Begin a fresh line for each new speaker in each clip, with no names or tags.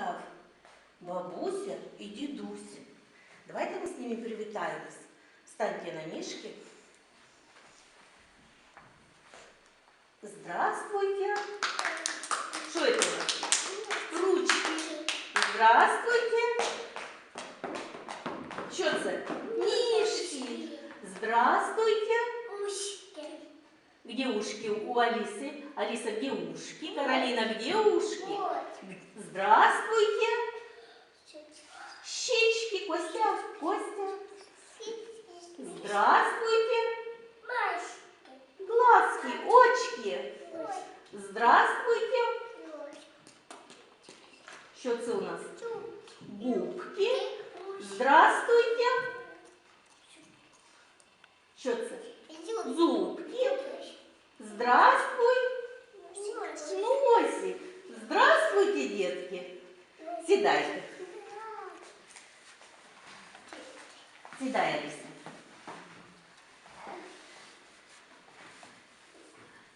завітав бабуся і дідусь. Давайте ми з ними привітаємось. Станьте на ніжки. Здравствуйте. Что это у нас? Ручки. Здравствуйте. Що це? Ніжки. Здравствуйте. Где ушки у Алисы? Алиса, где ушки? Каролина, где ушки? Здравствуйте. Щечки, Костя, Костя. Здравствуйте. Глазки, очки. Здравствуйте. Що це у нас? Губки. Здравствуйте. Що це? Зубки. Здравствуй. Носик. Здравствуйте, детки. Сідайте. Сідай, Аліса.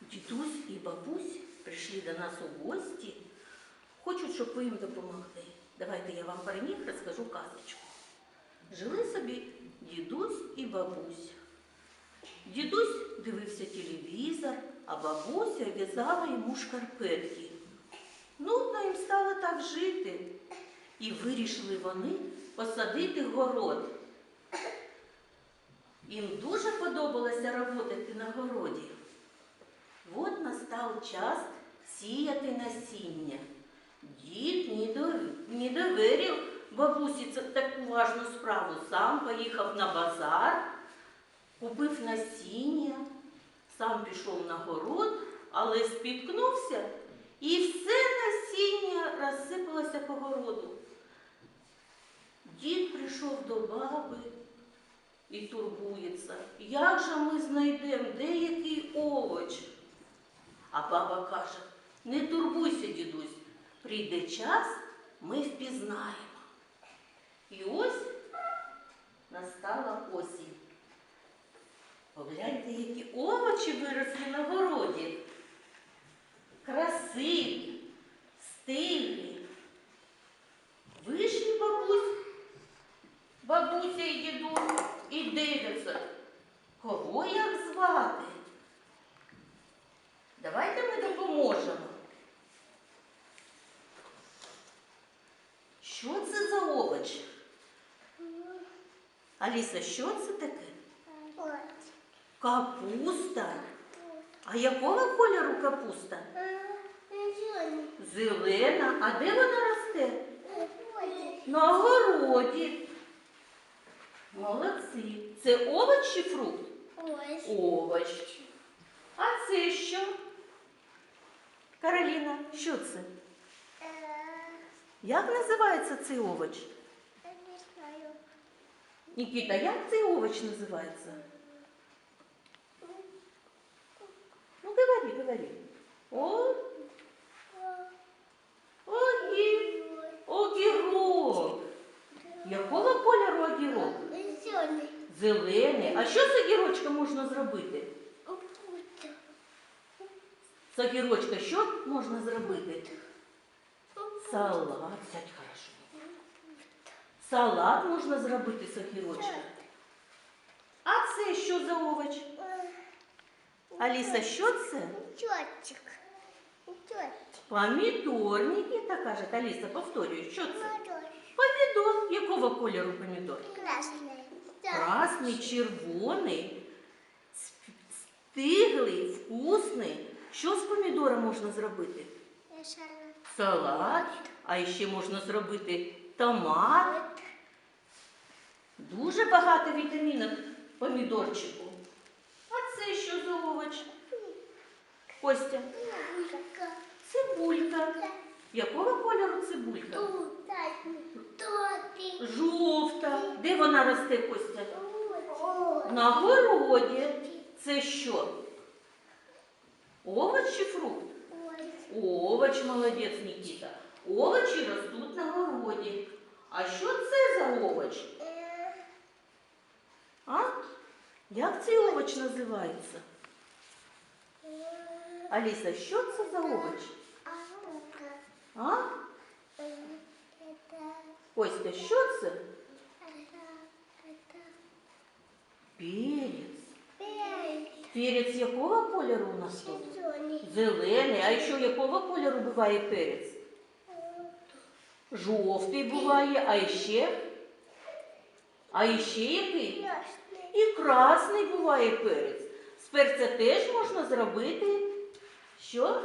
Дідусь і бабусь прийшли до нас у гості. Хочуть, щоб ви їм допомогли. Давайте я вам про них розкажу казочку. Жили собі дідусь і бабусь. Дідусь дивився телевізор, а бабуся в'язала йому шкарпетки. Нудно їм стало так жити. І вирішили вони посадити город. Їм дуже подобалося роботи на городі. От настав час сіяти насіння. Дід не дов- довірив бабусі таку важну справу. Сам поїхав на базар, купив насіння, сам пішов на город, але спіткнувся і все насіння розсипалося по городу. Дід прийшов до баби і турбується, як же ми знайдемо деякий овоч? А баба каже, не турбуйся, дідусь, прийде час, ми впізнаємо. І ось настала осінь. Погляньте, які овочі виросли на городі. Красиві, стильні. Вийшли бабусь, бабуся і дідусь і дивляться, кого як звати. Давайте ми допоможемо. Що це за овоч? Аліса, що це таке? Капуста. А якого кольору капуста? Зелена. А де вона росте? На городі. Молодці. Це овоч чи фрукт? Овоч. А це що? Кароліна, що це? Як називається цей овоч? Нікіта, як цей овоч називається? говори, говори. О, огі, огірок. Якого кольору огірок? Зелений. А що з огірочка можна зробити? З огірочка що можна зробити? Салат. Сядь хорошо. Салат можна зробити з огірочка. Аліса, що це?
Чотчик.
Помідор. Нікіта каже, Аліса, повторюю, що це? Помідор. Якого кольору помідор?
Красний.
Красний, червоний, стиглий, вкусний. Що з помідора можна зробити? Салат, а ще можна зробити томат. Дуже багато вітамінок помідорчику. Це що за овоч? Костя, цибулька. Якого кольору цибулька? Жовта. Де вона росте, Костя? На городі. Це що? Овоч чи фрукт? Овоч, молодець, Нікіта. Овочі ростуть на городі. А що це за овоч? А? Як цей овоч називається? Аліса, що це за овоч? А? Костя, що це? Перець. Перець якого кольору у нас тут? Зелений. А ще якого кольору буває перець? Жовтий буває, а ще? А ще який? І красний буває перець. З перця теж можна зробити. Що?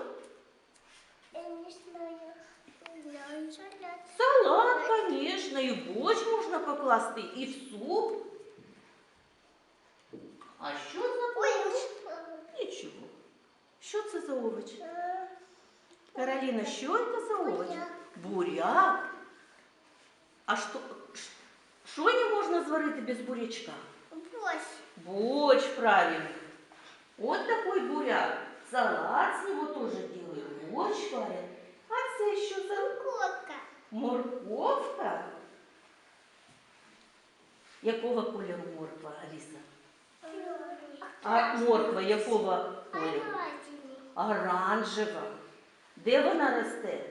Салат, звісно, і в борщ можна покласти, і в суп. А що за Нічого. Що це за овоч? Кароліна, що це за овоч? Буряк. А що, що не можна зварити без бурячка? Борщ, правильно. Вот такой буряк. Салат с него тоже делают. Борщ варят. А це що за морковка? Морковка? Якого кольору морква, Аліса? А морква якого кольору? Оранжева. Де вона росте?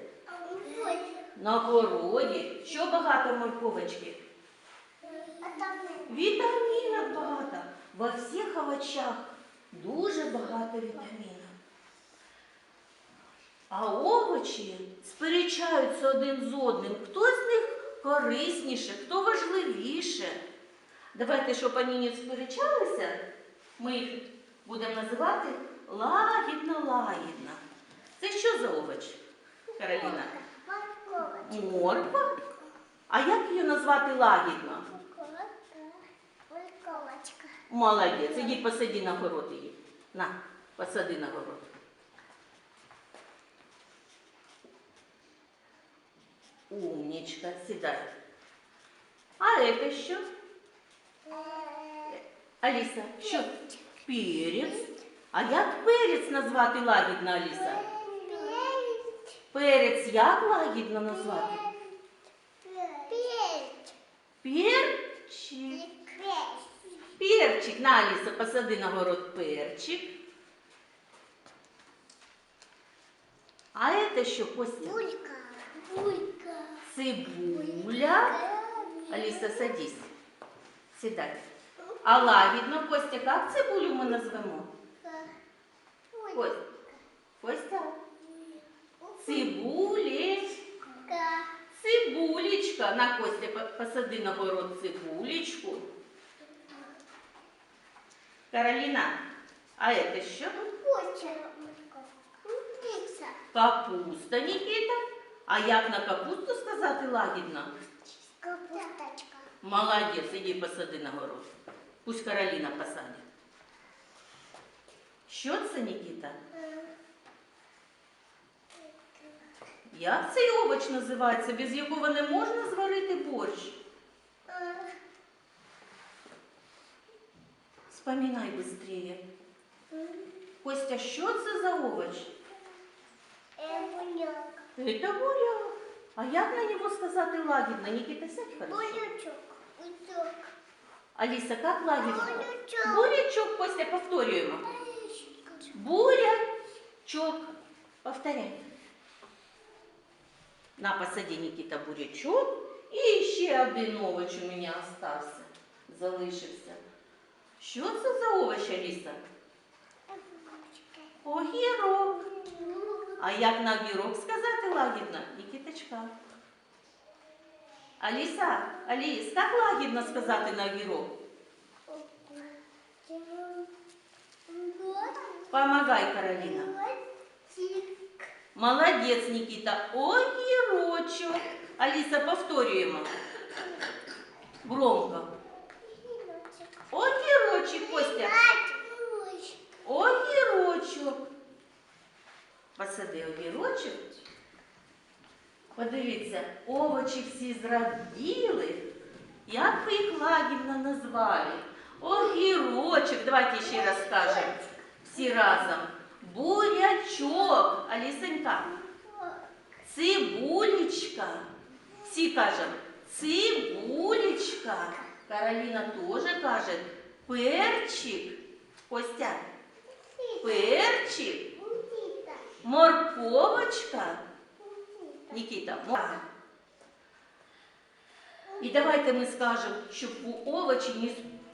На городі. Що багато морковочки? Багато. Во всіх овочах дуже багато вітамінів. А овочі сперечаються один з одним. Хто з них корисніше, хто важливіше. Давайте, щоб вони не сперечалися, ми їх будемо називати лагідно-лагідно. Це що за овоч, Кароліна? Морква? А як її назвати лагідно? Молодець, іди посади на город її. На, посади на город. Умничка, сідай. А це що? Аліса, що? Перець. А як перець назвати лагідно, Аліса? Перець як лагідно назвати? Перчик. Перчик. На, Аліса, посади на город перчик. А это що, Костя?
Булька. Булька.
Цибуля. Аліса, садись. Сідай. А лагідно, Костя, як цибулю ми назвемо? Костя. Костя. Цибулечка. Цибулечка. На Костя, посади на город цибулечку. Кароліна, а это що? Капуста, Нікіта. А як на капусту сказати лагідно?
Капусточка.
Молодець, іди посади на город. Пусть Кароліна посадить. Що це, Нікіта? Як цей овоч називається, без якого не можна зварити борщ? Вспоминай быстрее. Костя, що це за овоч?
Буляк.
Это буряк. А як на нього сказати лагідно? Нікіта, сядь хорошо.
Булячок. Утюг.
Аліса, як лагідно?
Булячок.
Бурячок, Костя, повторюємо. Бурячок. Повторяй. На посаді Нікіта бурячок. І ще один овоч у мене остався. Залишився. Що це за овоч, Аліса? Огірок. А як на огірок сказати лагідно? Нікіточка. Аліса, Аліс, як лагідно сказати на огірок? Помогай, Кароліна. Молодець, Нікіта. Огірочок. Аліса, повторюємо. Громко. Подивіться, овочі всі зраділи. Як ви їх лагідно назвали? Огірочок. Давайте ще раз скажемо. Всі разом. Бурячок. Алісенька. Цибулечка. Всі кажемо. Цибулечка. Кароліна теж каже. Перчик. Костя. Перчик. Морковочка. Нікіта. мор- І давайте ми скажемо, щоб у овочі не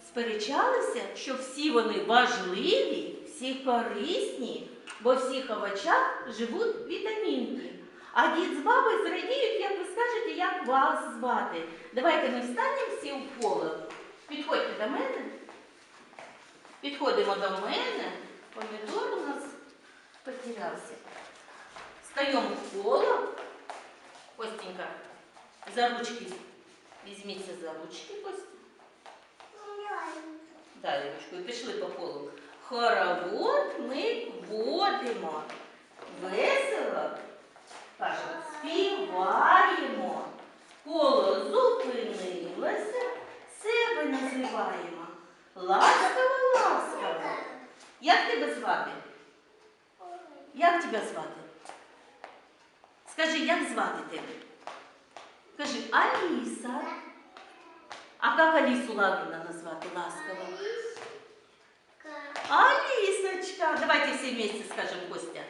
сперечалися, що всі вони важливі, всі корисні, бо в всіх овочах живуть вітамінки. А дід з бабою зрадіють, як ви скажете, як вас звати. Давайте ми встанемо всі в коло. Підходьте до мене. Підходимо до мене. Помідор у нас потерявся. Стаємо в коло. Костенька, за ручки. Візьміться за ручки, Костя. Дай ручку. І пішли по колу. Хоровод ми водимо. Весело. Кажемо, співаємо. Коло зупинилося, себе називаємо. Ласкаво, ласкаво. Як тебе звати? Як тебе звати? Скажи, як звати тебе? Скажи, Аліса. А як Алісу Лаврина назвати ласково? Алісочка. Давайте всі вместе скажемо, Костя.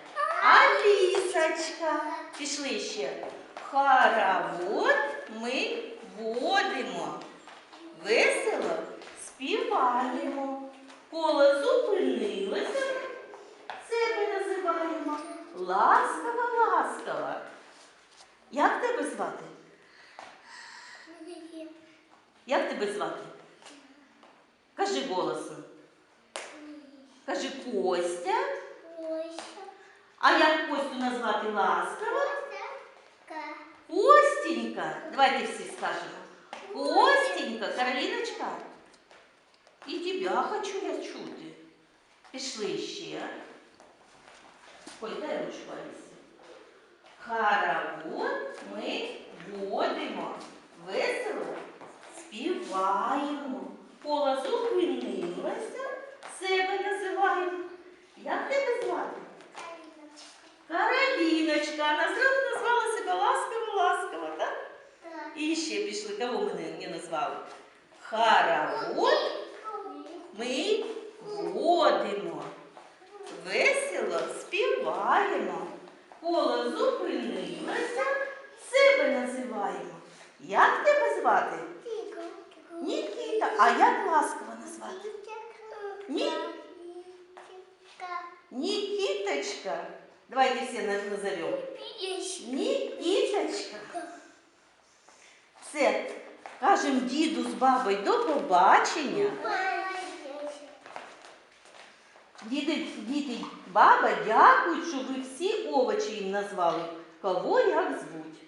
Алісочка. Пішли ще. Хоровод ми водимо. Весело співаємо. Коло зупинилося. Називаємо. Ласкава, ласкава. Як тебе звати? Як тебе звати? Кажи голосом. Кажи Костя. А як Костю назвати ласкаво? Костенька. Давайте всі скажемо. Костенька, Кароліночка. І тебе хочу я чути. Пішли ще. Ой, дай ручку Алісі. Хоровод ми водимо. Весело співаємо. Коло зупинилося, себе називаємо. Як тебе звати? Кароліночка. Вона зразу назвала себе ласково-ласково, так? І ще пішли, кого ми не, назвали? Хоровод ми водимо. Весело співаємо. Коло зупинилося, себе називаємо. Як тебе звати? Нікіта. А як ласково назвати? Ні. Нікіточка. Давайте всі назовемо. Нікіточка. Все. Кажемо діду з бабою до побачення. Діти, діти, баба, дякують, що ви всі овочі їм назвали. Кого як звуть.